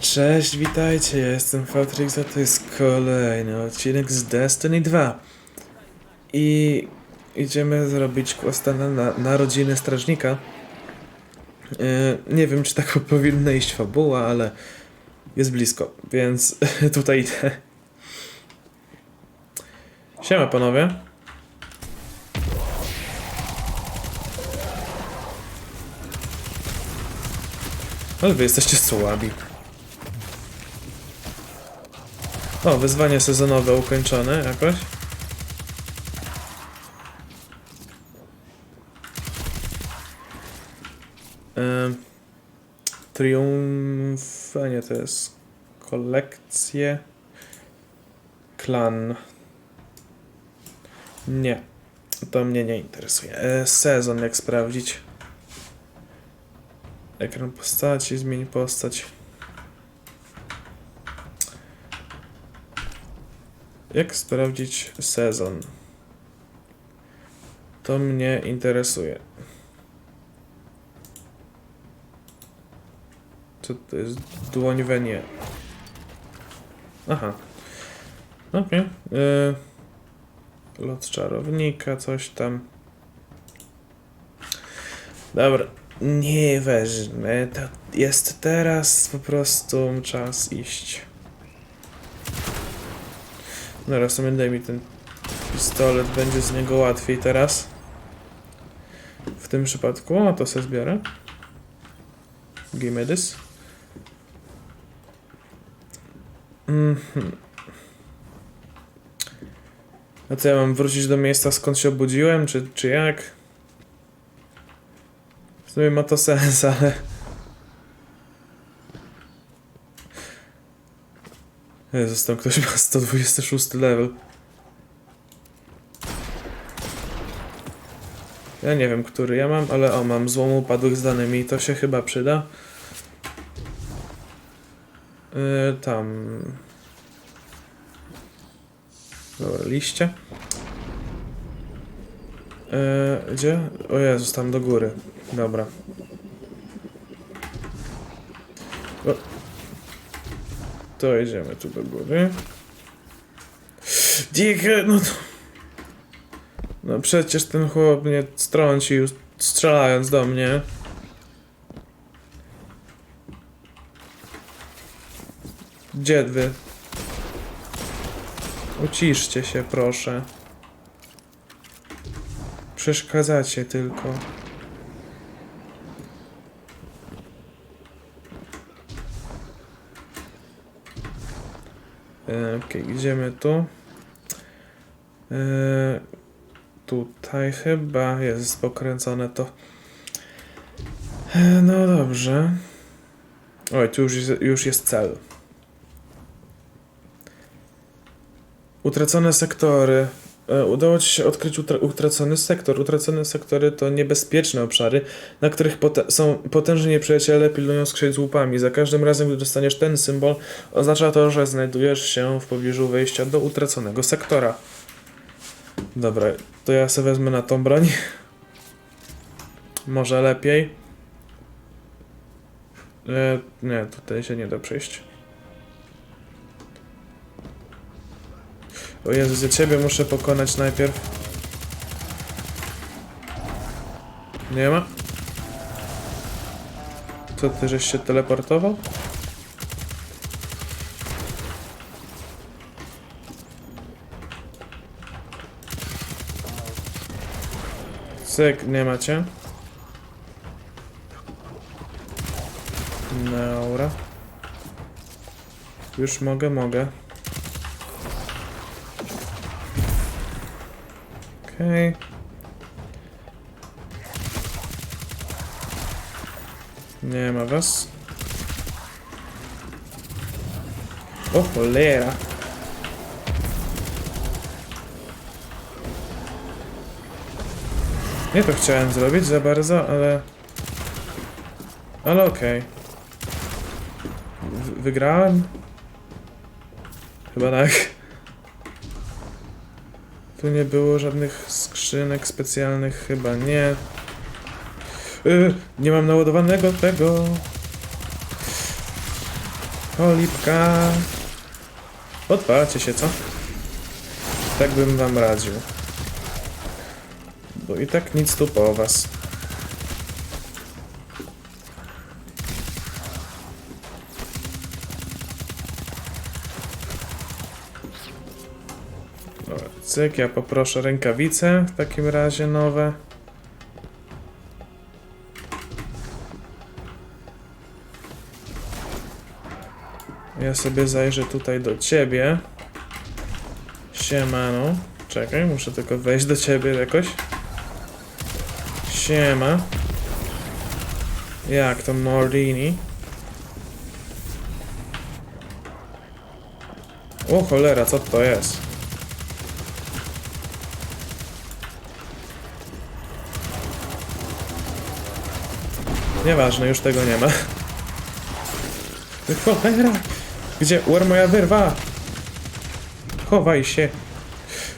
Cześć, witajcie, jestem Fatrix, a to jest kolejny odcinek z Destiny 2. I idziemy zrobić questa na, na strażnika. Yy, nie wiem, czy tak powinna iść fabuła, ale jest blisko, więc tutaj idę. Siema panowie. Ale wy jesteście słabi. O, wyzwanie sezonowe ukończone jakoś. Ym, Triumf... A nie, to jest kolekcje. Klan. Nie. To mnie nie interesuje. E, sezon jak sprawdzić. Ekran postaci, zmień postać. Jak sprawdzić sezon? To mnie interesuje. Co to jest? Dłoń Wenie. Aha. Okej. Okay. Lot czarownika, coś tam. Dobra. Nie wezmę. To jest teraz po prostu czas iść. W sumie daj mi ten pistolet, będzie z niego łatwiej teraz. W tym przypadku, a to sobie zbiorę. Give. Mhm. A co ja mam wrócić do miejsca skąd się obudziłem, czy, czy jak? Sumie ma to sens, ale... Jezus, tam ktoś ma 126 level. Ja nie wiem, który ja mam, ale o, mam złom upadłych z danymi, to się chyba przyda. Yy, tam... Dobra, liście. Yy, gdzie? O Jezus, tam do góry. Dobra. O. To idziemy tu do góry. Dick, no to... No przecież ten chłop mnie strącił, strzelając do mnie. Gdzie wy? Uciszcie się, proszę. Przeszkadzacie tylko. E, Okej, idziemy tu. E, tutaj chyba jest pokręcone to. E, no dobrze. Oj, tu już jest, już jest cel. Utracone sektory. E, Udało ci się odkryć utra utracony sektor. Utracone sektory to niebezpieczne obszary, na których pote są potężni nieprzyjaciele pilnują skrzyń z łupami. Za każdym razem, gdy dostaniesz ten symbol, oznacza to, że znajdujesz się w pobliżu wejścia do utraconego sektora. Dobra, to ja sobie wezmę na tą broń. Może lepiej. E, nie, tutaj się nie da przejść. O Jezus, ja ciebie muszę pokonać najpierw. Nie ma? Co ty, żeś się teleportował? Cyk, nie macie. Dobra. Już mogę, mogę. Okej. Nie ma was. O cholera. Nie to chciałem zrobić za bardzo, ale... Ale okej. W- Wygrałem? Chyba tak. Tu nie było żadnych skrzynek specjalnych, chyba nie. Yy, nie mam naładowanego tego. Cholipka. Odpalcie się, co? Tak bym wam radził. Bo i tak nic tu po was. Cyk, ja poproszę rękawice w takim razie nowe. Ja sobie zajrzę tutaj do ciebie. Siemano. Czekaj, muszę tylko wejść do ciebie jakoś. Siema. Jak to Morini? O cholera, co to jest? Nieważne, już tego nie ma. Cholera! Gdzie? Where moja wyrwa? Chowaj się.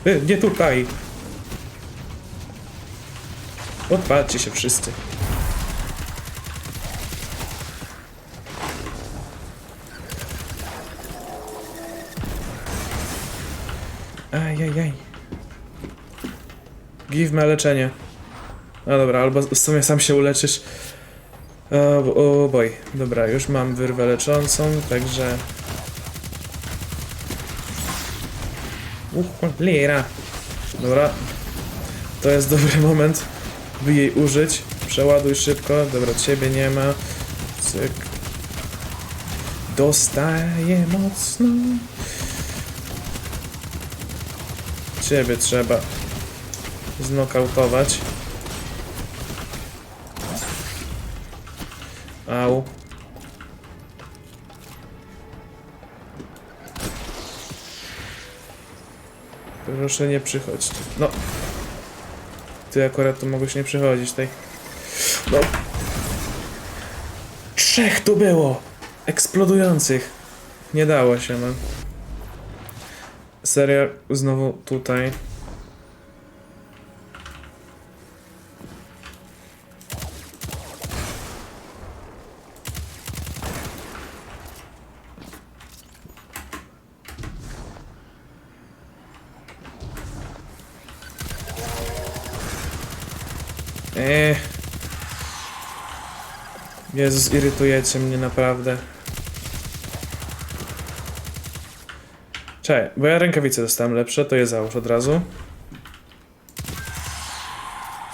Y, Nie tutaj. Odpalcie się wszyscy. Ajajaj. Give me leczenie. No dobra, albo w sumie sam się uleczysz. O, o boj. Dobra, już mam wyrwę leczącą, także... Uch, cholera. Dobra. To jest dobry moment, by jej użyć. Przeładuj szybko. Dobra, ciebie nie ma. Cyk. Dostaję mocno. Ciebie trzeba znokautować. Proszę nie przychodź. No. Ty akurat tu mogłeś nie przychodzić tej. No. Trzech tu było! Eksplodujących. Nie dało się, no. Seria znowu tutaj. Eee. Jezus, irytujecie mnie naprawdę. Czekaj, bo ja rękawice dostałem lepsze, to je załóż od razu.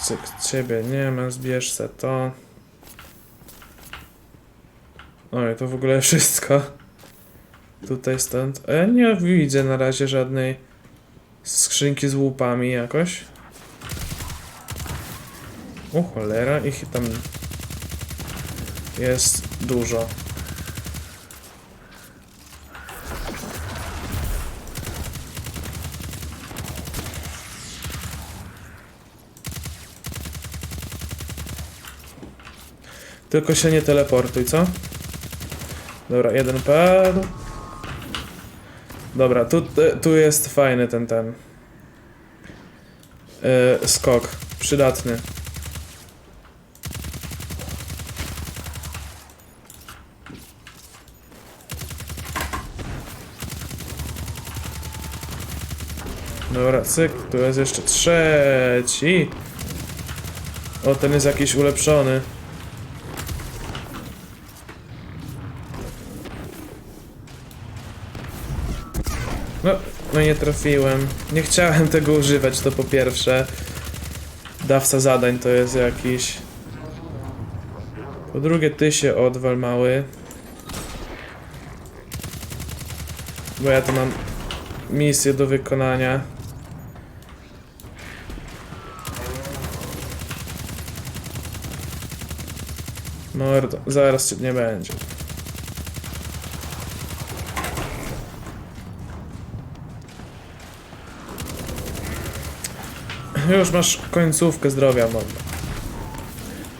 Cyk, ciebie nie ma, zbierz se to. Oj, to w ogóle wszystko. Tutaj stąd. A ja nie widzę na razie żadnej skrzynki z łupami jakoś. O cholera, ich tam jest dużo. Tylko się nie teleportuj, co? Dobra, jeden padł. Dobra, tu, tu jest fajny ten ten. Yy, skok. Przydatny. Dobra, cyk, tu jest jeszcze trzeci. O, ten jest jakiś ulepszony. No, no nie trafiłem. Nie chciałem tego używać, to po pierwsze. Dawca zadań to jest jakiś. Po drugie, ty się odwal mały. Bo ja tu mam misję do wykonania. Mordo, zaraz cię nie będzie. Już masz końcówkę zdrowia, mordo.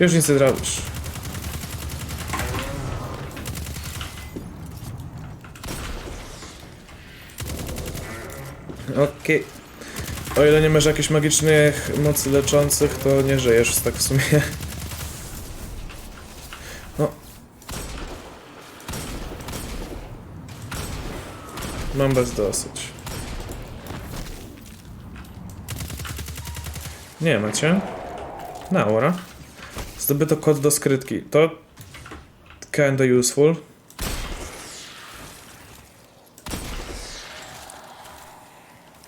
Już nic nie zrobisz. Okej. O ile nie masz jakichś magicznych mocy leczących, to nie żyjesz tak w sumie. Mam bez dosyć. Nie macie? Naura. Zdobyto kod do skrytki. To kinda useful.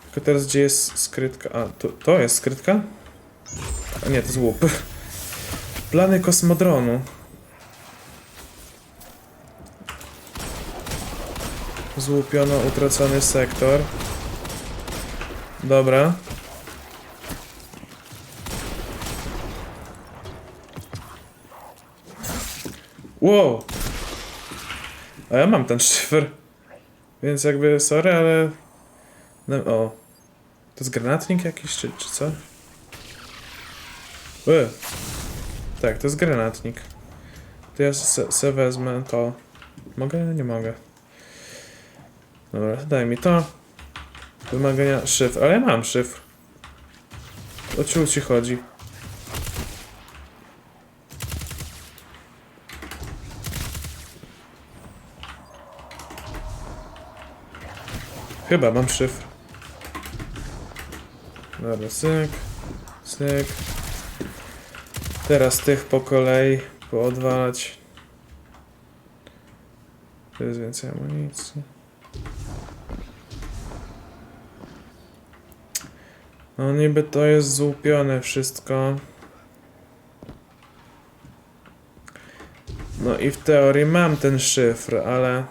Tylko teraz gdzie jest skrytka? A, to, to jest skrytka? A nie, to jest łup. Plany kosmodronu. Złupiono utracony sektor. Dobra. Wow! A ja mam ten szyfr. Więc jakby, sorry, ale... No, o. To jest granatnik jakiś, czy, czy co? E. Tak, to jest granatnik. To ja se, se wezmę to. Mogę? Nie mogę. Dobra, daj mi to. Wymagania szyfr. Ale ja mam szyfr. O ciu ci chodzi. Chyba mam szyfr. Dobra, syk. Syk. Teraz tych po kolei poodwalać. Tu jest więcej amunicji. No niby to jest złupione wszystko. No i w teorii mam ten szyfr, ale...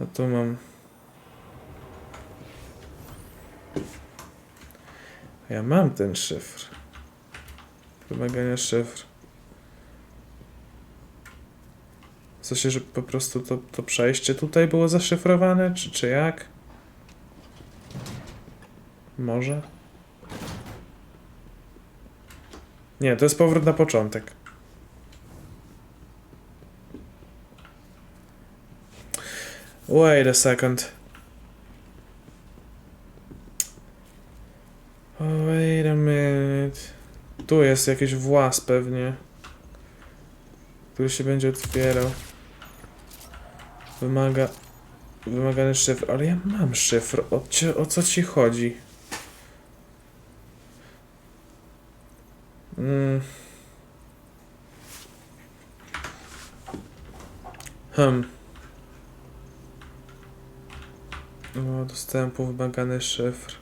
A tu mam... Ja mam ten szyfr. Wymagania szyfr. W sensie, że po prostu to, to przejście tutaj było zaszyfrowane, czy, czy jak? Może? Nie, to jest powrót na początek. Wait a second. Wait a minute. Tu jest jakiś włas pewnie. Który się będzie otwierał. Wymaga... Wymagany szyfr. Ale ja mam szyfr. O, o co ci chodzi? Hmm. O, dostępu wymagany szyfr.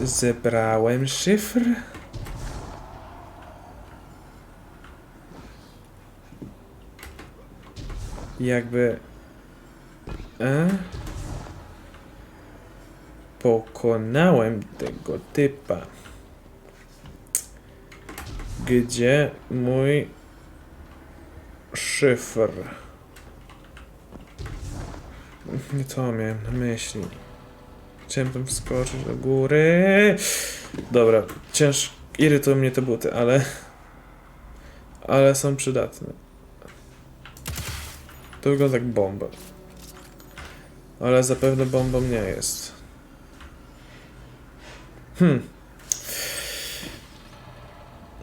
Zebrałem szyfr? Jakby... E? Pokonałem tego typa. Gdzie mój szyfr? Nie to miałem na myśli. Chciałem tam wskoczyć do góry. Dobra, ciężko. Irytują mnie te buty, ale. Ale są przydatne. To wygląda jak bomba. Ale zapewne bombą nie jest. Hmm.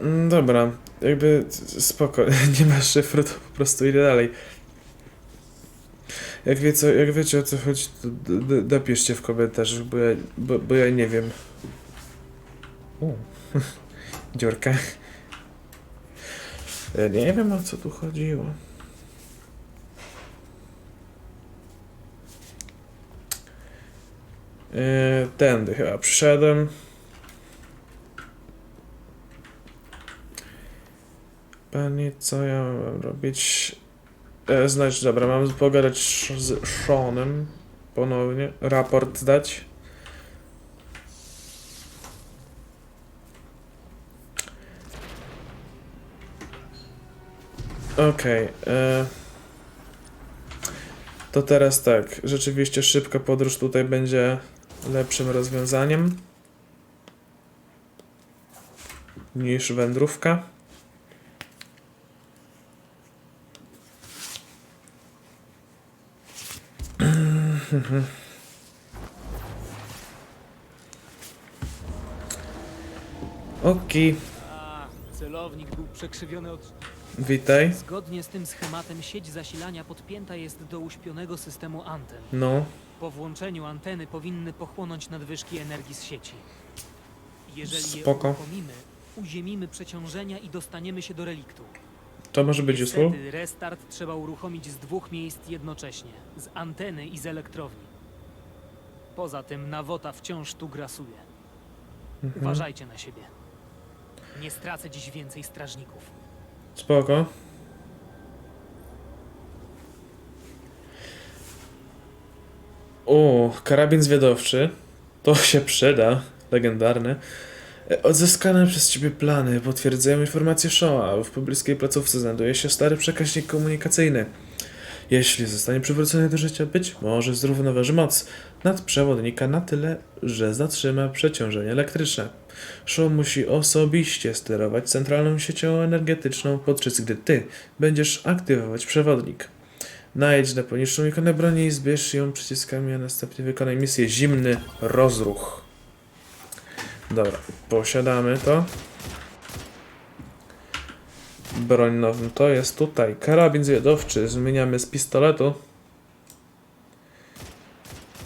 Mm, Dobra, jakby spoko, nie ma szyfru, to po prostu idę dalej. Jak, wie co, jak wiecie o co chodzi, to d- d- napiszcie w komentarzach, bo ja, bo, bo ja nie wiem. Dziurka. Ja nie wiem o co tu chodziło. Yy, tędy chyba przyszedłem. Panie, co ja mam robić? E, znaczy, dobra, mam pogadać z Seanem ponownie, raport dać. Okej. e, to teraz tak, rzeczywiście szybka podróż tutaj będzie lepszym rozwiązaniem niż wędrówka. Okej. A, celownik był przekrzywiony od... Witaj. Zgodnie z tym schematem sieć zasilania podpięta jest do uśpionego systemu anten. No. Po włączeniu anteny powinny pochłonąć nadwyżki energii z sieci. Jeżeli Spoko. je uruchomimy, uziemimy przeciążenia i dostaniemy się do reliktu. To może być useful. Niestety restart trzeba uruchomić z dwóch miejsc jednocześnie. Z anteny i z elektrowni. Poza tym nawota wciąż tu grasuje. Mhm. Uważajcie na siebie. Nie stracę dziś więcej strażników. Spoko. O, karabin zwiadowczy. To się przyda. Legendarny. Odzyskane przez ciebie plany potwierdzają informacje Shoa. W pobliskiej placówce znajduje się stary przekaźnik komunikacyjny. Jeśli zostanie przywrócony do życia, być może zrównoważy moc nadprzewodnika na tyle, że zatrzyma przeciążenie elektryczne. Shaw musi osobiście sterować centralną siecią energetyczną, podczas gdy ty będziesz aktywować przewodnik. Najedź na poniższą ikonę broni i zbierz ją przyciskami, a następnie wykonaj misję Zimny Rozruch. Dobra, posiadamy to. Broń nowym to jest tutaj. Karabin zwiadowczy zmieniamy z pistoletu.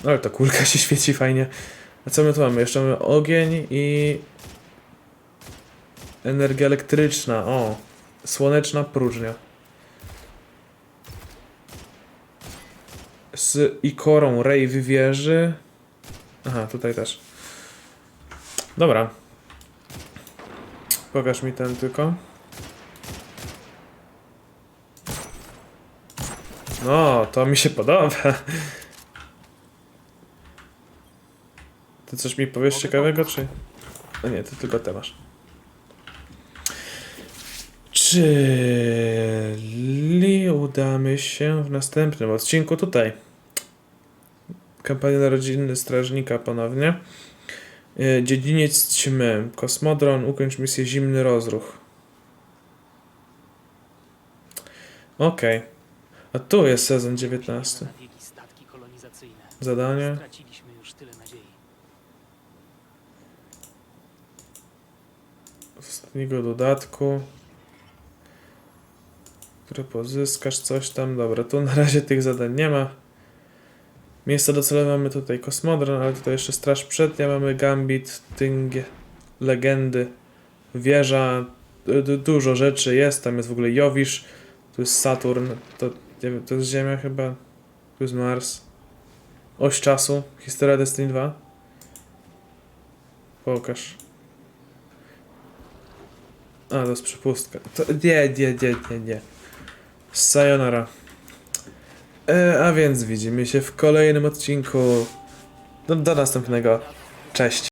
Ale ta kulka się świeci fajnie. A co my tu mamy? Jeszcze mamy ogień i energia elektryczna. O, słoneczna próżnia. Z ikorą Ray wieży. Aha, tutaj też. Dobra. Pokaż mi ten tylko. No, to mi się podoba. Ty coś mi powiesz Mogę ciekawego, czy... No nie, ty tylko te masz. Czyli udamy się w następnym odcinku tutaj. Kampania Narodziny Strażnika ponownie. E, Dziedziniec ćmy. Kosmodron. Ukończ misję Zimny Rozruch. Okej. A tu jest sezon 19. Na biegi statki kolonizacyjne. Zadanie. Ostatniego dodatku, który pozyskasz coś tam. Dobra, tu na razie tych zadań nie ma. Miejsce docelowe mamy tutaj Kosmodron, ale tutaj jeszcze Straż Przednia, mamy Gambit, Tyngie, Legendy, Wieża, du- du- dużo rzeczy jest, tam jest w ogóle Jowisz, tu jest Saturn, to, wiem, to jest Ziemia chyba, tu jest Mars, Oś Czasu, Historia Destiny 2. Pokaż. A, to jest przepustka. To, nie, nie, nie, nie, nie. Sayonara. E, a więc widzimy się w kolejnym odcinku. Do, do następnego. Cześć.